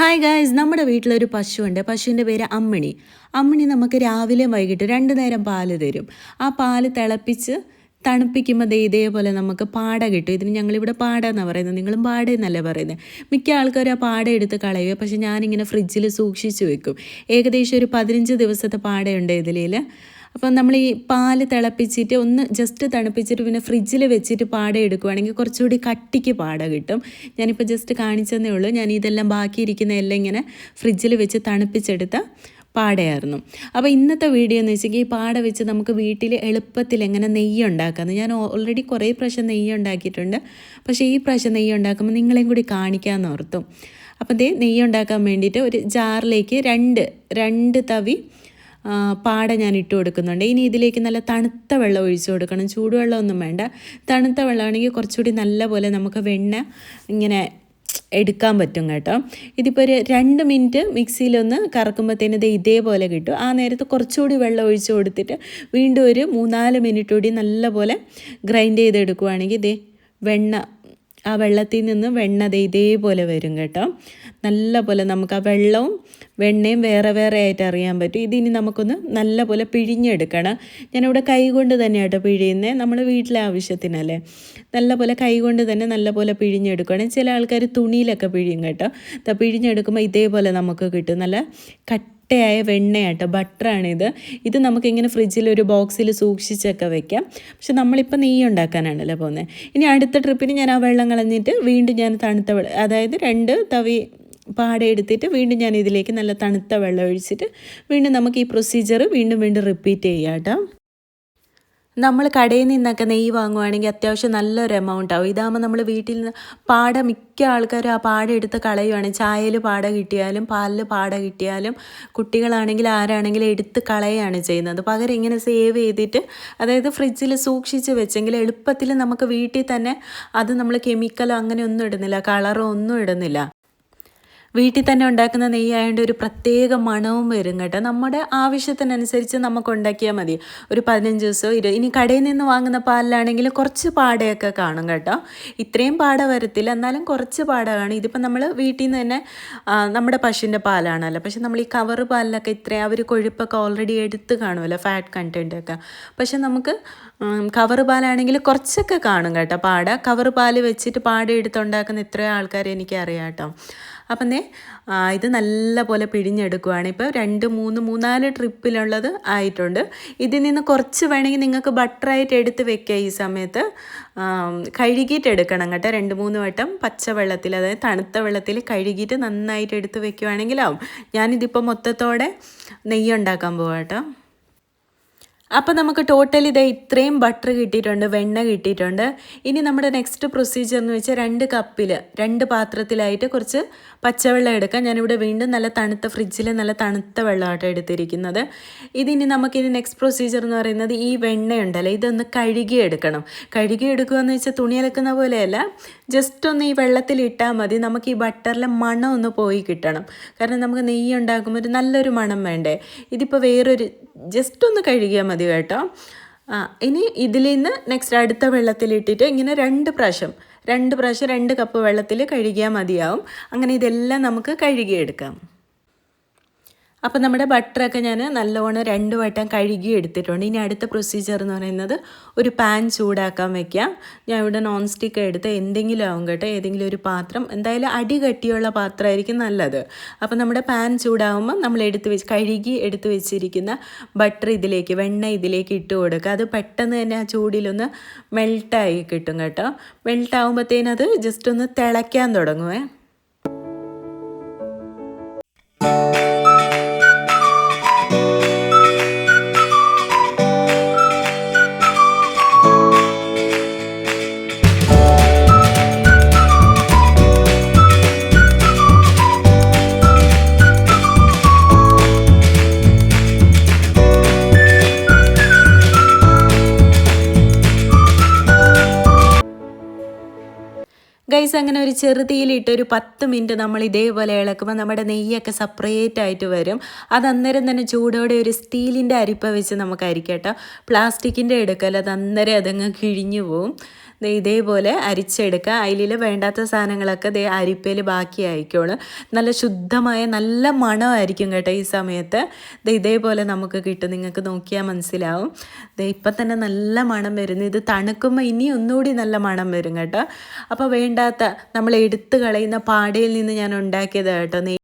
Hi guys നമ്മുടെ വീട്ടിലൊരു പശുവുണ്ട്. പശുവിന്റെ പേര് അമ്മിണി. അമ്മിണി നമുക്ക് രാവിലെ വൈകിട്ട് രണ്ട് നേരം പാൽ തരും. ആ പാൽ തിളപ്പിച്ച് തണുപ്പിക്കുമ്പോൾ ദേ ഇതേപോലെ നമുക്ക് പാട കിട്ടും. ഇതിന് ഞങ്ങളിവിടെ പാട എന്നാണ് പറയുന്നത്. നിങ്ങളും പാട എന്നല്ലേ പറയുന്നത്. മിക്ക ആൾക്കാരും ആ പാട എടുത്ത് കളയുക. പക്ഷെ ഞാനിങ്ങനെ ഫ്രിഡ്ജിൽ സൂക്ഷിച്ച് വെക്കും. ഏകദേശം ഒരു പതിനഞ്ച് ദിവസത്തെ പാടയുണ്ട് ഇതിൽ അപ്പം നമ്മൾ ഈ പാൽ തിളപ്പിച്ചിട്ട് ഒന്ന് ജസ്റ്റ് തണുപ്പിച്ചിട്ട് പിന്നെ ഫ്രിഡ്ജിൽ വെച്ചിട്ട് പാട എടുക്കുവാണെങ്കിൽ കുറച്ചുകൂടി കട്ടിക്ക് പാട കിട്ടും. ഞാനിപ്പോൾ ജസ്റ്റ് കാണിച്ചതേ ഉള്ളൂ. ഞാൻ ഇതെല്ലാം ബാക്കിയിരിക്കുന്ന എല്ലാം ഇങ്ങനെ ഫ്രിഡ്ജിൽ വെച്ച് തണുപ്പിച്ചെടുത്ത പാടയായിരുന്നു. അപ്പോൾ ഇന്നത്തെ വീഡിയോ എന്ന് വെച്ചെങ്കിൽ ഈ പാട വെച്ച് നമുക്ക് വീട്ടിൽ എളുപ്പത്തിൽ എങ്ങനെ നെയ്യ് ഉണ്ടാക്കാമെന്ന്. ഞാൻ ഓൾറെഡി കുറേ പ്രാവശ്യം നെയ്യ് ഉണ്ടാക്കിയിട്ടുണ്ട്. പക്ഷേ ഈ പ്രാവശ്യം നെയ്യ് ഉണ്ടാക്കുമ്പോൾ നിങ്ങളെയും കൂടി കാണിക്കാമെന്ന് ഓർത്തു. അപ്പോൾ ദേ നെയ്യ് ഉണ്ടാക്കാൻ വേണ്ടിയിട്ട് ഒരു ജാറിലേക്ക് രണ്ട് രണ്ട് തവി പാട ഞാൻ ഇട്ട് കൊടുക്കുന്നുണ്ട്. ഇനി ഇതിലേക്ക് നല്ല തണുത്ത വെള്ളം ഒഴിച്ചു കൊടുക്കണം. ചൂടുവെള്ളമൊന്നും വേണ്ട. തണുത്ത വെള്ളമാണെങ്കിൽ കുറച്ചുകൂടി നല്ല പോലെ നമുക്ക് വെണ്ണ ഇങ്ങനെ എടുക്കാൻ പറ്റും കേട്ടോ. ഇതിപ്പോൾ ഒരു രണ്ട് മിനിറ്റ് മിക്സിയിലൊന്ന് കറക്കുമ്പോഴത്തേന് ഇത് ഇതേപോലെ കിട്ടും. ആ നേരത്ത് കുറച്ചുകൂടി വെള്ളം ഒഴിച്ച് കൊടുത്തിട്ട് വീണ്ടും ഒരു മൂന്നാൽ മിനിറ്റ് കൂടി നല്ലപോലെ ഗ്രൈൻഡ് ചെയ്തെടുക്കുവാണെങ്കിൽ ഇതേ വെണ്ണ ആ വെള്ളത്തിൽ നിന്ന് വെണ്ണ ഇതേപോലെ വരും കേട്ടോ. നല്ല പോലെ നമുക്ക് ആ വെള്ളവും വെണ്ണയും വേറെ വേറെ ആയിട്ട് അറിയാൻ പറ്റും. ഇതിനി നമുക്കൊന്ന് നല്ല പോലെ പിഴിഞ്ഞെടുക്കണം. ഞാനിവിടെ കൈ കൊണ്ട് തന്നെയാണ് കേട്ടോ പിഴിയുന്നത് നമ്മൾ വീട്ടിലെ ആവശ്യത്തിനല്ലേ. നല്ല പോലെ കൈ കൊണ്ട് തന്നെ നല്ല പോലെ പിഴിഞ്ഞെടുക്കണം ചില ആൾക്കാർ തുണിയിലൊക്കെ പിഴിയും കേട്ടോ. പിഴിഞ്ഞെടുക്കുമ്പോൾ ഇതേപോലെ നമുക്ക് കിട്ടും. നല്ല കട്ട് കട്ടയായ വെണ്ണയാട്ടോ ബട്ടറാണിത്. ഇത് നമുക്കിങ്ങനെ ഫ്രിഡ്ജിൽ ഒരു ബോക്സിൽ സൂക്ഷിച്ചൊക്കെ വെക്കാം. പക്ഷെ നമ്മളിപ്പോൾ നെയ്യ് ഉണ്ടാക്കാനാണല്ലോ പോകുന്നത്. ഇനി അടുത്ത ട്രിപ്പിന് ഞാൻ ആ വെള്ളം കളഞ്ഞിട്ട് വീണ്ടും ഞാൻ തണുത്ത വെള്ളം അതായത് രണ്ട് തവി പാടെ എടുത്തിട്ട് വീണ്ടും ഞാൻ ഇതിലേക്ക് നല്ല തണുത്ത വെള്ളം ഒഴിച്ചിട്ട് വീണ്ടും നമുക്ക് ഈ പ്രൊസീജിയർ വീണ്ടും വീണ്ടും റിപ്പീറ്റ് ചെയ്യാം കേട്ടോ. നമ്മൾ കടയിൽ നിന്നൊക്കെ നെയ്യ് വാങ്ങുവാണെങ്കിൽ അത്യാവശ്യം നല്ലൊരു എമൗണ്ട് ആവും. ഇതാകുമ്പോൾ നമ്മൾ വീട്ടിൽ നിന്ന് പാട മിക്ക ആൾക്കാരും ആ പാട എടുത്ത് കളയുവാണ് ചായയിൽ പാട കിട്ടിയാലും പാലിൽ പാട കിട്ടിയാലും കുട്ടികളാണെങ്കിൽ ആരാണെങ്കിലും എടുത്ത് കളയുകയാണ് ചെയ്യുന്നത്. പകരം ഇങ്ങനെ സേവ് ചെയ്തിട്ട് അതായത് ഫ്രിഡ്ജിൽ സൂക്ഷിച്ച് വെച്ചെങ്കിൽ എളുപ്പത്തിൽ നമുക്ക് വീട്ടിൽ തന്നെ അത് നമ്മൾ കെമിക്കലോ അങ്ങനെ ഒന്നും ഇടുന്നില്ല കളറോ ഒന്നും ഇടുന്നില്ല. വീട്ടിൽ തന്നെ ഉണ്ടാക്കുന്ന നെയ്യായതുകൊണ്ട് ഒരു പ്രത്യേക മണവും വരും കേട്ടോ. നമ്മുടെ ആവശ്യത്തിനനുസരിച്ച് നമുക്ക് ഉണ്ടാക്കിയാൽ മതി. ഒരു പതിനഞ്ച് ദിവസമോ ഇരു ഇനി കടയിൽ നിന്ന് വാങ്ങുന്ന പാലിലാണെങ്കിൽ കുറച്ച് പാടയൊക്കെ കാണും കേട്ടോ. ഇത്രയും പാട വരത്തില്ല. എന്നാലും കുറച്ച് പാട കാണും. ഇതിപ്പോൾ നമ്മൾ വീട്ടിൽ നിന്ന് തന്നെ നമ്മുടെ പശുവിന്റെ പാലാണല്ലോ. പക്ഷെ നമ്മൾ ഈ കവർ പാലിലൊക്കെ ഇത്രയും അവർ കൊഴുപ്പൊക്കെ ഓൾറെഡി എടുത്ത് കാണുമല്ലോ ഫാറ്റ് കണ്ടന്റ് ഒക്കെ. പക്ഷെ നമുക്ക് കവർ പാലാണെങ്കിൽ കുറച്ചൊക്കെ കാണും കേട്ടോ. പാട കവർ പാൽ വെച്ചിട്ട് പാട എടുത്തുണ്ടാക്കുന്ന എത്രയോ ആൾക്കാരെ എനിക്കറിയാം കേട്ടോ. അപ്പം ദേ ഇത് നല്ല പോലെ പിഴിഞ്ഞെടുക്കുവാണ്. ഇപ്പോൾ രണ്ട് മൂന്ന് മൂന്നാൽ ട്രിപ്പിലുള്ളത് ആയിട്ടുണ്ട്. ഇതിൽ നിന്ന് കുറച്ച് വേണമെങ്കിൽ നിങ്ങൾക്ക് ബട്ടറായിട്ട് എടുത്ത് വെക്കുക ഈ സമയത്ത്. കഴുകിയിട്ട് എടുക്കണം കേട്ടോ. രണ്ട് മൂന്ന് വട്ടം പച്ചവെള്ളത്തിൽ അതായത് തണുത്ത വെള്ളത്തിൽ കഴുകിയിട്ട് നന്നായിട്ട് എടുത്ത് വെക്കുവാണെങ്കിലാവും. ഞാനിതിപ്പോൾ മൊത്തത്തോടെ നെയ്യ് ഉണ്ടാക്കാൻ പോവാം കേട്ടോ. അപ്പോൾ നമുക്ക് ടോട്ടൽ ഇത് ഇത്രയും ബട്ടർ കിട്ടിയിട്ടുണ്ട് വെണ്ണ കിട്ടിയിട്ടുണ്ട്. ഇനി നമ്മുടെ നെക്സ്റ്റ് പ്രൊസീജിയർ എന്ന് വെച്ചാൽ രണ്ട് കപ്പിൽ രണ്ട് പാത്രത്തിലായിട്ട് കുറച്ച് പച്ചവെള്ളം എടുക്കാം. ഞാനിവിടെ വീണ്ടും നല്ല തണുത്ത ഫ്രിഡ്ജിൽ നല്ല തണുത്ത വെള്ളമായിട്ട് എടുത്തിരിക്കുന്നത്. ഇതിനി നമുക്കിനി നെക്സ്റ്റ് പ്രൊസീജിയർ എന്ന് പറയുന്നത് ഈ വെണ്ണ ഉണ്ടല്ലോ ഇതൊന്ന് കഴുകി എടുക്കണം. കഴുകി എടുക്കുക എന്ന് വെച്ചാൽ തുണി അലക്കുന്ന പോലെയല്ല. ജസ്റ്റ് ഒന്ന് ഈ വെള്ളത്തിൽ ഇട്ടാൽ മതി. നമുക്ക് ഈ ബട്ടറിലെ മണം ഒന്ന് പോയി കിട്ടണം. കാരണം നമുക്ക് നെയ്യ് ഉണ്ടാക്കുമ്പോൾ ഒരു നല്ലൊരു മണം വേണ്ടേ? ഇതിപ്പോൾ വേറൊരു ജസ്റ്റ് ഒന്ന് കഴുകിയാൽ മതി കേട്ടോ. ആ ഇനി ഇതിൽ നിന്ന് നെക്സ്റ്റ് അടുത്ത വെള്ളത്തിലിട്ടിട്ട് ഇങ്ങനെ രണ്ട് പ്രാവശ്യം രണ്ട് പ്രാവശ്യം രണ്ട് കപ്പ് വെള്ളത്തിൽ കഴുകിയാൽ മതിയാവും. അങ്ങനെ ഇതെല്ലാം നമുക്ക് കഴുകിയെടുക്കാം. അപ്പോൾ നമ്മുടെ ബട്ടറൊക്കെ ഞാൻ നല്ലവണ്ണം രണ്ട് വട്ടം കഴുകി എടുത്തിട്ടുണ്ട്. ഇനി അടുത്ത പ്രൊസീജിയർ എന്ന് പറയുന്നത് ഒരു പാൻ ചൂടാക്കാൻ വയ്ക്കാം ഞാൻ ഇവിടെ നോൺ സ്റ്റിക്ക് എടുത്ത് എന്തെങ്കിലും ആവും കേട്ടോ. ഏതെങ്കിലും ഒരു പാത്രം. എന്തായാലും അടി കട്ടിയുള്ള പാത്രമായിരിക്കും നല്ലത്. അപ്പോൾ നമ്മുടെ പാൻ ചൂടാകുമ്പോൾ നമ്മൾ എടുത്ത് വെച്ച് കഴുകി എടുത്ത് വെച്ചിരിക്കുന്ന ബട്ടർ ഇതിലേക്ക് വെണ്ണ ഇതിലേക്ക് ഇട്ട് കൊടുക്കുക. അത് പെട്ടെന്ന് തന്നെ ആ ചൂടിലൊന്ന് മെൽട്ടായി കിട്ടും കേട്ടോ. മെൽട്ടാകുമ്പോഴത്തേനത് ജസ്റ്റ് ഒന്ന് തിളയ്ക്കാൻ തുടങ്ങുവേ. ഗൈസ് അങ്ങനെ ഒരു ചെറുതീലിട്ട് ഒരു പത്ത് മിനിറ്റ് നമ്മൾ ഇതേപോലെ ഇളക്കുമ്പോൾ നമ്മുടെ നെയ്യൊക്കെ സെപ്പറേറ്റ് ആയിട്ട് വരും. അത് അന്നേരം തന്നെ ചൂടോടെ ഒരു സ്റ്റീലിന്റെ അരിപ്പ വെച്ച് നമുക്ക് അരിക്കട്ടോ പ്ലാസ്റ്റിക്കിന്റെ എടുക്കൽ അത് അന്നേരം അതങ്ങ് കിഴിഞ്ഞു പോവും. ഇതേപോലെ അരിച്ചെടുക്കുക. അതിൽ വേണ്ടാത്ത സാധനങ്ങളൊക്കെ ദേ അരിപ്പയിൽ ബാക്കി ആയിക്കോളും നല്ല ശുദ്ധമായ നല്ല മണമായിരിക്കും കേട്ടോ ഈ സമയത്ത്. ദേ ഇതേപോലെ നമുക്ക് കിട്ടും. നിങ്ങൾക്ക് നോക്കിയാൽ മനസ്സിലാവും. ദേ ഇപ്പം തന്നെ നല്ല മണം വരുന്നു. ഇത് തണുക്കുമ്പോൾ ഇനി ഒന്നുകൂടി നല്ല മണം വരും കേട്ടോ. അപ്പോൾ വേണ്ടാത്ത നമ്മൾ എടുത്തു കളയുന്ന പാടയിൽ നിന്ന് ഞാൻ ഉണ്ടാക്കിയത് കേട്ടോ.